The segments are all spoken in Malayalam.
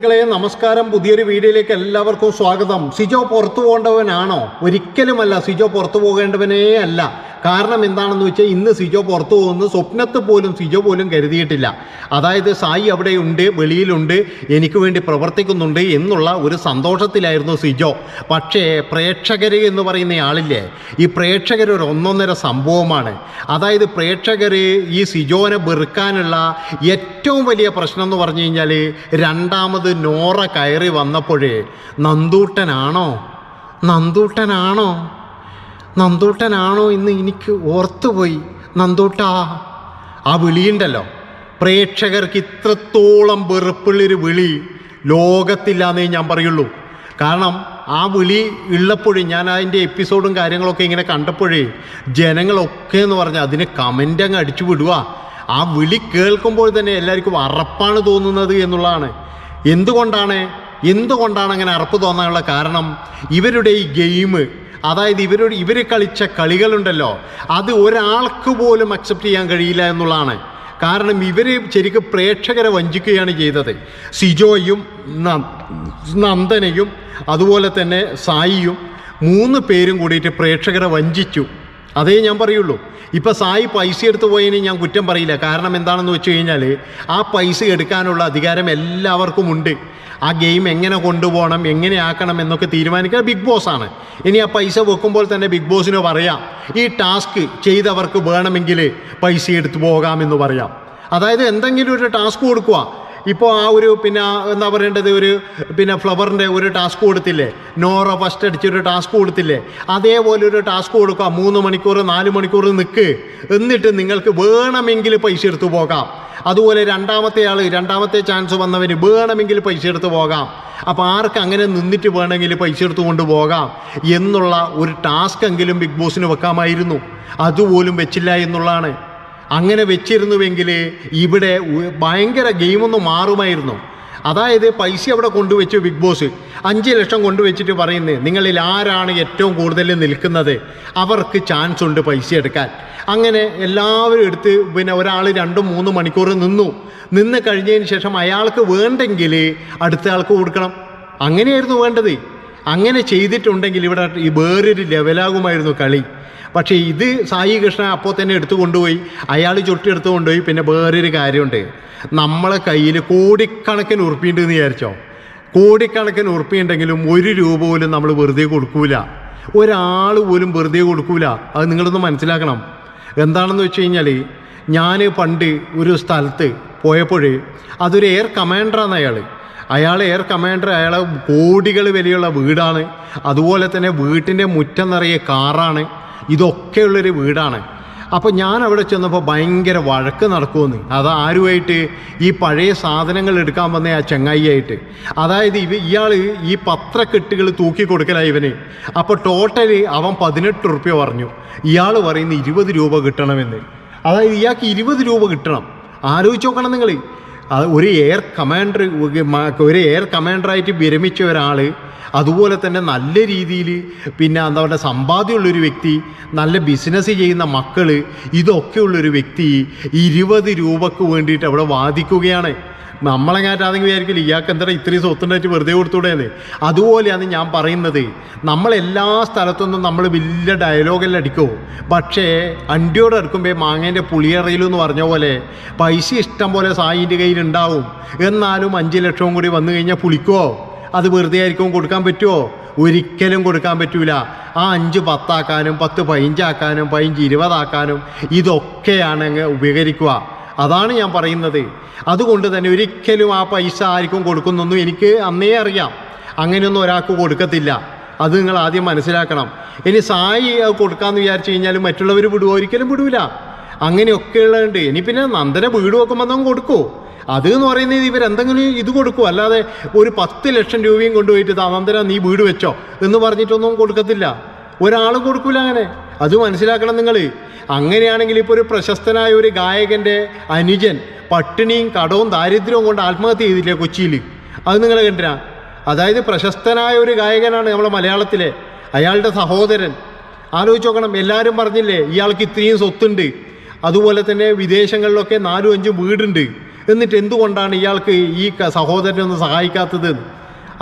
മക്കളെ നമസ്കാരം. പുതിയൊരു വീഡിയോയിലേക്ക് എല്ലാവർക്കും സ്വാഗതം. സിജോ പുറത്തു പോകേണ്ടവനാണോ? ഒരിക്കലുമല്ല. സിജോ പുറത്തു പോകേണ്ടവനേ അല്ല. കാരണം എന്താണെന്ന് വെച്ചാൽ ഇന്ന് സിജോ പുറത്തു പോകുന്നു. സ്വപ്നത്ത് പോലും സിജോ പോലും കരുതിയിട്ടില്ല. അതായത് സായി അവിടെയുണ്ട് വെളിയിലുണ്ട് എനിക്ക് വേണ്ടി പ്രവർത്തിക്കുന്നുണ്ട് എന്നുള്ള ഒരു സന്തോഷത്തിലായിരുന്നു സിജോ. പക്ഷേ പ്രേക്ഷകർ എന്ന് പറയുന്ന ആളില്ലേ ഈ പ്രേക്ഷകർ ഒരു ഒന്നൊന്നര സംഭവമാണ്. അതായത് പ്രേക്ഷകർ ഈ സിജോനെ വെറുക്കാനുള്ള ഏറ്റവും വലിയ പ്രശ്നം എന്ന് പറഞ്ഞു കഴിഞ്ഞാൽ രണ്ടാമത് നോറ കയറി വന്നപ്പോഴേ നന്ദൂട്ടനാണോ? നന്ദൂട്ടനാണോ? നന്ദൂട്ടനാണോ എന്ന് എനിക്ക് ഓർത്തുപോയി. നന്ദൂട്ടാ ആ വിളിയുണ്ടല്ലോ. പ്രേക്ഷകർക്ക് ഇത്രത്തോളം വെറുപ്പുള്ളൊരു വിളി ലോകത്തില്ലാന്നേ ഞാൻ പറയുള്ളൂ. കാരണം ആ വിളി ഉള്ളപ്പോഴും ഞാൻ അതിന്റെ എപ്പിസോഡും കാര്യങ്ങളൊക്കെ ഇങ്ങനെ കണ്ടപ്പോഴേ ജനങ്ങളൊക്കെ എന്ന് പറഞ്ഞാൽ അതിന് കമന്റ് അങ്ങ് അടിച്ചു വിടുക ആ വിളി കേൾക്കുമ്പോൾ തന്നെ എല്ലാവർക്കും അറപ്പാണ് തോന്നുന്നത് എന്നുള്ളതാണ്. എന്തുകൊണ്ടാണ്? എന്തുകൊണ്ടാണ് അങ്ങനെ അറപ്പ് തോന്നാനുള്ള കാരണം? ഇവരുടെ ഈ ഗെയിം അതായത് ഇവർ ഇവർ കളിച്ച കളികളുണ്ടല്ലോ അത് ഒരാൾക്ക് പോലും അക്സെപ്റ്റ് ചെയ്യാൻ കഴിയില്ല എന്നുള്ളതാണ്. കാരണം ഇവർ ശരിക്കും പ്രേക്ഷകരെ വഞ്ചിക്കുകയാണ് ചെയ്തത്. സിജോയും നന്ദനയും അതുപോലെ തന്നെ സായിയും മൂന്ന് പേരും കൂടിയിട്ട് പ്രേക്ഷകരെ വഞ്ചിച്ചു. അതേ ഞാൻ പറയുള്ളൂ. ഇപ്പം സായി പൈസ എടുത്തു പോയതിന് ഞാൻ കുറ്റം പറയില്ല. കാരണം എന്താണെന്ന് വെച്ച് കഴിഞ്ഞാൽ ആ പൈസ എടുക്കാനുള്ള അധികാരം എല്ലാവർക്കും ഉണ്ട്. ആ ഗെയിം എങ്ങനെ കൊണ്ടുപോകണം എങ്ങനെ ആക്കണം എന്നൊക്കെ തീരുമാനിക്കുന്നത് ബിഗ് ബോസ് ആണ്. ഇനി ആ പൈസ വെക്കുമ്പോൾ തന്നെ ബിഗ് ബോസിന് പറയാം ഈ ടാസ്ക് ചെയ്തവർക്ക് വേണമെങ്കിൽ പൈസ എടുത്തു പോകാമെന്ന് പറയാം. അതായത് എന്തെങ്കിലും ഒരു ടാസ്ക് കൊടുക്കുക ഇപ്പോൾ ആ ഒരു പിന്നെ എന്താ പറയേണ്ടത്? ഒരു പിന്നെ ഫ്ലവറിന്റെ ഒരു ടാസ്ക് കൊടുത്തില്ലേ? നോറ ഫസ്റ്റ് അടിച്ചൊരു ടാസ്ക് കൊടുത്തില്ലേ? അതേപോലെ ഒരു ടാസ്ക് കൊടുക്കുക. മൂന്ന് മണിക്കൂർ നാല് മണിക്കൂർ നിൽക്ക് എന്നിട്ട് നിങ്ങൾക്ക് വേണമെങ്കിൽ പൈസ എടുത്തു പോകാം. അതുപോലെ രണ്ടാമത്തെ ആൾ രണ്ടാമത്തെ ചാൻസ് വന്നവന് വേണമെങ്കിൽ പൈസ എടുത്ത് പോകാം. അപ്പോൾ ആർക്ക് അങ്ങനെ നിന്നിട്ട് വേണമെങ്കിൽ പൈസ എടുത്തു കൊണ്ട് പോകാം? എന്നുള്ള ഒരു ടാസ്ക് എങ്കിലും ബിഗ് ബോസിന് വെക്കാമായിരുന്നു. അതുപോലും വെച്ചില്ല എന്നുള്ളതാണ്. അങ്ങനെ വെച്ചിരുന്നുവെങ്കിൽ ഇവിടെ ഭയങ്കര ഗെയിമൊന്ന് മാറുമായിരുന്നു. അതായത് പൈസ അവിടെ കൊണ്ടുവച്ചു ബിഗ് ബോസ് അഞ്ച് ലക്ഷം കൊണ്ടുവച്ചിട്ട് പറയുന്നത് നിങ്ങളിൽ ആരാണ് ഏറ്റവും കൂടുതൽ നിൽക്കുന്നത്? അവർക്ക് ചാൻസ് ഉണ്ട് പൈസ എടുക്കാൻ. അങ്ങനെ എല്ലാവരും എടുത്ത് പിന്നെ ഒരാൾ രണ്ടും മൂന്നും മണിക്കൂർ നിന്നു. നിന്ന് കഴിഞ്ഞതിന് ശേഷം അയാൾക്ക് വേണ്ടെങ്കിൽ അടുത്ത ആൾക്ക് കൊടുക്കണം. അങ്ങനെയായിരുന്നു വേണ്ടത്. അങ്ങനെ ചെയ്തിട്ടുണ്ടെങ്കിൽ ഇവിടെ വേറൊരു ലെവലാകുമായിരുന്നു കളി. പക്ഷേ ഇത് സായി കൃഷ്ണൻ അപ്പോൾ തന്നെ എടുത്തു കൊണ്ടുപോയി. അയാൾ ചുട്ടെടുത്ത് കൊണ്ടുപോയി. പിന്നെ വേറൊരു കാര്യമുണ്ട്. നമ്മളെ കയ്യിൽ കോടിക്കണക്കിന് ഉറുപ്പിയുണ്ട് എന്ന് വിചാരിച്ചോ? കോടിക്കണക്കിന് ഉറുപ്പിയുണ്ടെങ്കിലും ഒരു രൂപ പോലും നമ്മൾ വെറുതെ കൊടുക്കൂല. ഒരാൾ പോലും വെറുതെ കൊടുക്കൂല. അത് നിങ്ങളൊന്ന് മനസ്സിലാക്കണം. എന്താണെന്ന് വെച്ച് കഴിഞ്ഞാൽ ഞാൻ പണ്ട് ഒരു സ്ഥലത്ത് പോയപ്പോൾ അതൊരു എയർ കമാൻഡറാണ് അയാൾ. അയാൾ എയർ കമാൻഡർ അയാളെ കോടികൾ വിലയുള്ള വീടാണ്. അതുപോലെ തന്നെ വീട്ടിന്റെ മുറ്റം നിറയെ കാറാണ്. ഇതൊക്കെയുള്ളൊരു വീടാണ്. അപ്പോൾ ഞാൻ അവിടെ ചെന്നപ്പോൾ ഭയങ്കര വഴക്ക് നടക്കുമെന്ന്. അത് ആരുമായിട്ട് ഈ പഴയ സാധനങ്ങൾ എടുക്കാൻ വന്ന ആ ചെങ്ങായിയായിട്ട്. അതായത് ഇവ ഇയാൾ ഈ പത്രക്കെട്ടുകൾ തൂക്കി കൊടുക്കലായി ഇവന്. അപ്പോൾ ടോട്ടൽ അവൻ പതിനെട്ട് റുപ്യ പറഞ്ഞു. ഇയാൾ പറയുന്ന ഇരുപത് രൂപ കിട്ടണമെന്ന്. അതായത് ഇയാൾക്ക് ഇരുപത് രൂപ കിട്ടണം. ആലോചിച്ച് നോക്കണം നിങ്ങൾ ഒരു എയർ കമാൻഡർ ഒരു എയർ കമാൻഡറായിട്ട് വിരമിച്ച ഒരാൾ അതുപോലെ തന്നെ നല്ല രീതിയിൽ പിന്നെ എന്താ പറയുക സമ്പാദ്യമുള്ളൊരു വ്യക്തി നല്ല ബിസിനസ് ചെയ്യുന്ന മക്കൾ ഇതൊക്കെയുള്ളൊരു വ്യക്തി ഇരുപത് രൂപക്ക് വേണ്ടിയിട്ട് അവിടെ വാദിക്കുകയാണ്. നമ്മളെങ്ങാറ്റാണെങ്കിൽ വിചാരിക്കില്ല ഇയാൾക്ക് എന്താ ഇത്രയും സ്വത്തുണ്ടായിട്ട് വെറുതെ കൊടുത്തൂടെയെന്ന് അതുപോലെയാണ് ഞാൻ പറയുന്നത്. നമ്മളെല്ലാ സ്ഥലത്തൊന്നും നമ്മൾ വലിയ ഡയലോഗെല്ലാം അടിക്കുമോ പക്ഷേ അണ്ടിയോട് അടുക്കുമ്പോൾ മാങ്ങേന്റെ പുളിയറയിലും എന്ന് പറഞ്ഞ പോലെ പൈസ ഇഷ്ടം പോലെ സായിന്റെ കയ്യിലുണ്ടാവും. എന്നാലും അഞ്ച് ലക്ഷവും കൂടി വന്നു കഴിഞ്ഞാൽ പുളിക്കുമോ അത് വെറുതെ ആയിരിക്കും കൊടുക്കാൻ പറ്റുമോ ഒരിക്കലും കൊടുക്കാൻ പറ്റൂല. ആ അഞ്ച് പത്താക്കാനും പത്ത് പതിനഞ്ചാക്കാനും പതിനഞ്ച് ഇരുപതാക്കാനും ഇതൊക്കെയാണ് അങ്ങ് ഉപകരിക്കുക. അതാണ് ഞാൻ പറയുന്നത്. അതുകൊണ്ട് തന്നെ ഒരിക്കലും ആ പൈസ ആർക്കും കൊടുക്കുന്നൊന്നും എനിക്ക് അന്നേ അറിയാം. അങ്ങനെയൊന്നും ഒരാൾക്ക് കൊടുക്കത്തില്ല. അത് നിങ്ങൾ ആദ്യം മനസ്സിലാക്കണം. ഇനി സായി കൊടുക്കാമെന്ന് വിചാരിച്ചു കഴിഞ്ഞാൽ മറ്റുള്ളവർ വിടുമോ ഒരിക്കലും വിടൂല. അങ്ങനെയൊക്കെയുള്ളതുണ്ട് ഇനി പിന്നെ നന്ദന വീട് വെക്കുമ്പോൾ കൊടുക്കൂ. അത് എന്ന് പറയുന്നത് ഇവരെന്തെങ്കിലും ഇത് കൊടുക്കും അല്ലാതെ ഒരു പത്ത് ലക്ഷം രൂപയും കൊണ്ടുപോയിട്ട് താമന്തര നീ വീട് വെച്ചോ എന്ന് പറഞ്ഞിട്ടൊന്നും കൊടുക്കത്തില്ല. ഒരാൾ കൊടുക്കൂല അങ്ങനെ. അത് മനസ്സിലാക്കണം നിങ്ങൾ അങ്ങനെയാണെങ്കിൽ ഇപ്പോൾ ഒരു പ്രശസ്തനായ ഒരു ഗായകന്റെ അനുജൻ പട്ടിണിയും കടവും ദാരിദ്ര്യവും കൊണ്ട് ആത്മഹത്യ ചെയ്തില്ലേ കൊച്ചിയിൽ അത് നിങ്ങൾ കണ്ടിരാ അതായത് പ്രശസ്തനായ ഒരു ഗായകനാണ് നമ്മളെ മലയാളത്തിലെ അയാളുടെ സഹോദരൻ. ആലോചിച്ച് നോക്കണം എല്ലാവരും പറഞ്ഞില്ലേ ഇയാൾക്ക് ഇത്രയും സ്വത്തുണ്ട്. അതുപോലെ തന്നെ വിദേശങ്ങളിലൊക്കെ നാലും അഞ്ചും വീടുണ്ട്. എന്നിട്ട് എന്തുകൊണ്ടാണ് ഇയാൾക്ക് ഈ സഹോദരനെ സഹായിക്കാത്തത്?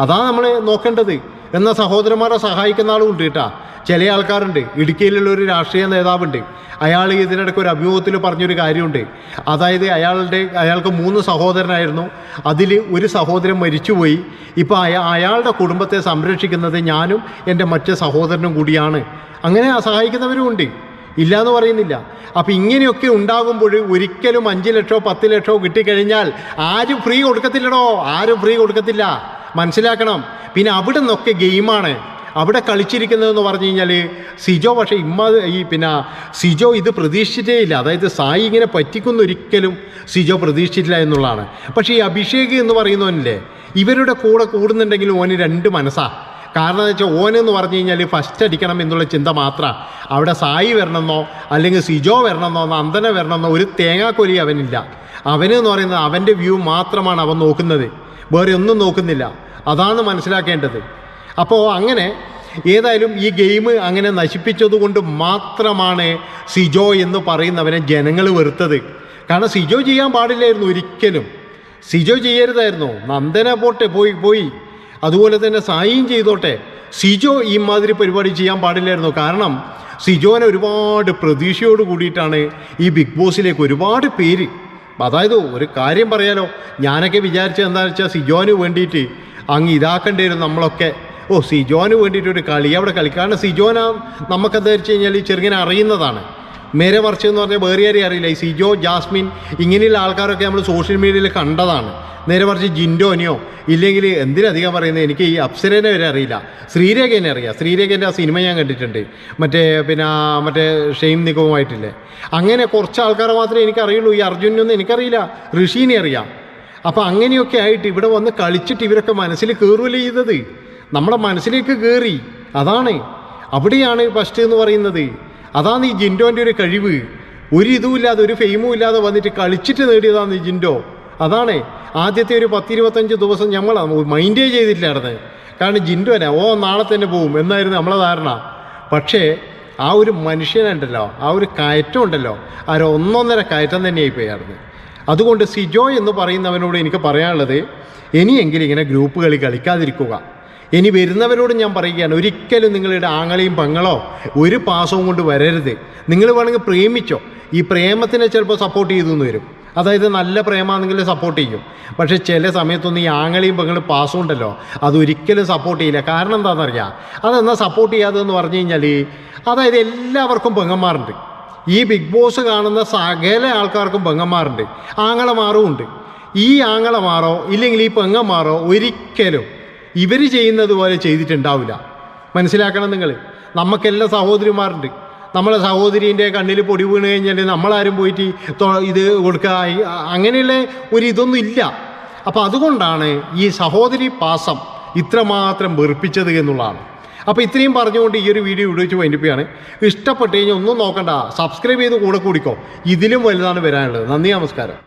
അതാണ് നമ്മൾ നോക്കേണ്ടത്. എന്നാൽ സഹോദരന്മാരെ സഹായിക്കുന്ന ആളും ഉണ്ട് കേട്ടാ. ചില ആൾക്കാരുണ്ട്. ഇടുക്കിയിലുള്ള ഒരു രാഷ്ട്രീയ നേതാവുണ്ട്. അയാൾ ഇതിനിടയ്ക്ക് ഒരു അഭിമുഖത്തിൽ പറഞ്ഞൊരു കാര്യമുണ്ട്. അതായത് അയാളുടെ അയാൾക്ക് മൂന്ന് സഹോദരനായിരുന്നു. അതിൽ ഒരു സഹോദരൻ മരിച്ചുപോയി. ഇപ്പോൾ അയാ അയാളുടെ കുടുംബത്തെ സംരക്ഷിക്കുന്നത് ഞാനും എന്റെ മറ്റ് സഹോദരനും കൂടിയാണ്. അങ്ങനെ സഹായിക്കുന്നവരും ഉണ്ട്. ഇല്ല എന്ന് പറയുന്നില്ല. അപ്പം ഇങ്ങനെയൊക്കെ ഉണ്ടാകുമ്പോൾ ഒരിക്കലും അഞ്ച് ലക്ഷമോ പത്ത് ലക്ഷമോ കിട്ടിക്കഴിഞ്ഞാൽ ആരും ഫ്രീ കൊടുക്കത്തില്ലടോ. ആരും ഫ്രീ കൊടുക്കത്തില്ല. മനസ്സിലാക്കണം. പിന്നെ അവിടെ നിന്നൊക്കെ ഗെയിമാണ്. അവിടെ കളിച്ചിരിക്കുന്നതെന്ന് പറഞ്ഞു കഴിഞ്ഞാൽ സിജോ പക്ഷേ ഇമ്മ ഈ പിന്നെ സിജോ ഇത് പ്രതീക്ഷിച്ചിട്ടേ ഇല്ല. അതായത് സായി ഇങ്ങനെ പറ്റിക്കുന്നൊരിക്കലും സിജോ പ്രതീക്ഷിച്ചില്ല എന്നുള്ളതാണ്. പക്ഷേ ഈ അഭിഷേക് എന്ന് പറയുന്നവനില്ലേ ഇവരുടെ കൂടെ കൂടുന്നുണ്ടെങ്കിലും ഓന് രണ്ട് മനസ്സാ. കാരണം എന്ന് വെച്ചാൽ ഓനെന്ന് പറഞ്ഞു കഴിഞ്ഞാൽ ഫസ്റ്റ് അടിക്കണം എന്നുള്ള ചിന്ത മാത്രമാണ് അവിടെ സായി വരണമെന്നോ അല്ലെങ്കിൽ സിജോ വരണമെന്നോ നന്ദന വരണമെന്നോ ഒരു തേങ്ങാക്കൊലി അവനില്ല. അവനെന്ന് പറയുന്നത് അവന്റെ വ്യൂ മാത്രമാണ് അവൻ നോക്കുന്നത്. വേറെ ഒന്നും നോക്കുന്നില്ല. അതാണ് മനസ്സിലാക്കേണ്ടത്. അപ്പോൾ അങ്ങനെ ഏതായാലും ഈ ഗെയിം അങ്ങനെ നശിപ്പിച്ചതുകൊണ്ട് മാത്രമാണ് സിജോ എന്ന് പറയുന്നവനെ ജനങ്ങൾ വെറുത്തത്. കാരണം സിജോ ചെയ്യാൻ പാടില്ലായിരുന്നു ഒരിക്കലും. സിജോ ചെയ്യരുതായിരുന്നു. നന്ദന പോട്ടെ പോയി പോയി. അതുപോലെ തന്നെ സായിയും ചെയ്തോട്ടെ. സിജോ ഈ മാതിരി പരിപാടി ചെയ്യാൻ പാടില്ലായിരുന്നു. കാരണം സിജോനെ ഒരുപാട് പ്രതീക്ഷയോട് കൂടിയിട്ടാണ് ഈ ബിഗ് ബോസിലേക്ക് ഒരുപാട് പേര്. അതായത് ഒരു കാര്യം പറയാലോ. ഞാനൊക്കെ വിചാരിച്ചത് എന്താണെന്ന് വെച്ചാൽ സിജോന് വേണ്ടിയിട്ട് അങ്ങ് ഇതാക്കേണ്ടിയിരുന്നു നമ്മളൊക്കെ. ഓ സിജോന് വേണ്ടിയിട്ടൊരു കളി. അവിടെ കളി. കാരണം സിജോന നമുക്കെന്താ വെച്ച് കഴിഞ്ഞാൽ ഈ ചെറുങ്ങനെ അറിയുന്നതാണ്. മേരെ വർച്ച് എന്ന് പറഞ്ഞാൽ വേറെ ആരെയും അറിയില്ല. ഈ സിജോ ജാസ്മിൻ ഇങ്ങനെയുള്ള ആൾക്കാരൊക്കെ നമ്മൾ സോഷ്യൽ മീഡിയയിൽ കണ്ടതാണ്. നേരെ മറിച്ച് ജിൻഡോനെയോ ഇല്ലെങ്കിൽ എന്തിനധികം പറയുന്നത് എനിക്ക് ഈ അപ്സരേനെ വരെ അറിയില്ല. ശ്രീരേഖനെ അറിയാം. ശ്രീരേഖേന്റെ ആ സിനിമ ഞാൻ കണ്ടിട്ടുണ്ട്. മറ്റേ പിന്നെ മറ്റേ ഷെയിം നിഗവുമായിട്ടില്ലേ. അങ്ങനെ കുറച്ച് ആൾക്കാരെ മാത്രമേ എനിക്കറിയുള്ളൂ. ഈ അർജുനൊന്നും എനിക്കറിയില്ല. ഋഷീനെ അറിയാം. അപ്പോൾ അങ്ങനെയൊക്കെ ആയിട്ട് ഇവിടെ വന്ന് കളിച്ചിട്ട് ഇവരൊക്കെ മനസ്സിൽ കയറുമല്ലേ ചെയ്തത്? നമ്മുടെ മനസ്സിലേക്ക് കയറി. അതാണ്. അവിടെയാണ് ഫസ്റ്റ് എന്ന് പറയുന്നത്. അതാണ് ഈ ജിൻഡോന്റെ ഒരു കഴിവ്. ഒരു ഇതുമില്ലാതെ ഒരു ഫെയിമും ഇല്ലാതെ വന്നിട്ട് കളിച്ചിട്ട് നേടിയതാണ് ഈ ജിൻഡോ. അതാണ്. ആദ്യത്തെ ഒരു പത്തിരുപത്തഞ്ച് ദിവസം നമ്മൾ മൈൻഡേ ചെയ്തിട്ടില്ലായിരുന്നു. കാരണം ജിൻഡോനെ ഓ നാളെ തന്നെ പോവും എന്നായിരുന്നു നമ്മളെ ധാരണ. പക്ഷേ ആ ഒരു മനുഷ്യനുണ്ടല്ലോ ആ ഒരു കയറ്റം ഉണ്ടല്ലോ ആ ഒന്നൊന്നര കയറ്റം തന്നെയായി പോയായിരുന്നു അതുകൊണ്ട് സിജോ എന്ന് പറയുന്നവനോട് എനിക്ക് പറയാനുള്ളത് ഇനിയെങ്കിലും ഇങ്ങനെ ഗ്രൂപ്പ് കളി കളിക്കാതിരിക്കുക. ഇനി വരുന്നവരോട് ഞാൻ പറയുകയാണ് ഒരിക്കലും നിങ്ങളുടെ ആങ്ങളെയും പങ്ങളോ ഒരു പാസവും കൊണ്ട് വരരുത്. നിങ്ങൾ വേണമെങ്കിൽ പ്രേമിച്ചോ. ഈ പ്രേമത്തിനെ ചിലപ്പോൾ സപ്പോർട്ട് ചെയ്തു എന്ന് വരും. അതായത് നല്ല പ്രേമാണെങ്കിൽ സപ്പോർട്ട് ചെയ്യും. പക്ഷേ ചില സമയത്തൊന്നും ഈ ആങ്ങളെയും പെങ്ങളും പാസ്സുണ്ടല്ലോ അതൊരിക്കലും സപ്പോർട്ട് ചെയ്യില്ല. കാരണം എന്താണെന്നറിയാം? അതെന്നാൽ സപ്പോർട്ട് ചെയ്യാതെന്ന് പറഞ്ഞു കഴിഞ്ഞാൽ അതായത് എല്ലാവർക്കും പെങ്ങന്മാരുണ്ട്. ഈ ബിഗ് ബോസ് കാണുന്ന സകല ആൾക്കാർക്കും പെങ്ങന്മാരുണ്ട്. ആങ്ങളമാറും ഉണ്ട്. ഈ ആങ്ങളമാറോ ഇല്ലെങ്കിൽ ഈ പെങ്ങന്മാറോ ഒരിക്കലും ഇവർ ചെയ്യുന്നത് പോലെ ചെയ്തിട്ടുണ്ടാവില്ല. മനസ്സിലാക്കണം നിങ്ങൾ? നമുക്കെല്ലാം സഹോദരിമാരുണ്ട്. നമ്മളെ സഹോദരീന്റെ കണ്ണിൽ പൊടി വീണ് കഴിഞ്ഞാൽ നമ്മളാരും പോയിട്ട് ഇത് കൊടുക്കുക അങ്ങനെയുള്ള ഒരു ഇതൊന്നും ഇല്ല. അപ്പോൾ അതുകൊണ്ടാണ് ഈ സഹോദരി പാസം ഇത്രമാത്രം വെറുപ്പിച്ചത് എന്നുള്ളതാണ്. അപ്പോൾ ഇത്രയും പറഞ്ഞുകൊണ്ട് ഈ ഒരു വീഡിയോ ഇവിടെ വെച്ച് വൈൻഡിപ്പിയാണ്. ഇഷ്ടപ്പെട്ട് കഴിഞ്ഞാൽ ഒന്നും നോക്കണ്ട സബ്സ്ക്രൈബ് ചെയ്ത് കൂടെ കൂടിക്കോ. ഇതിലും വലുതാണ് വരാനുള്ളത്. നന്ദി നമസ്കാരം.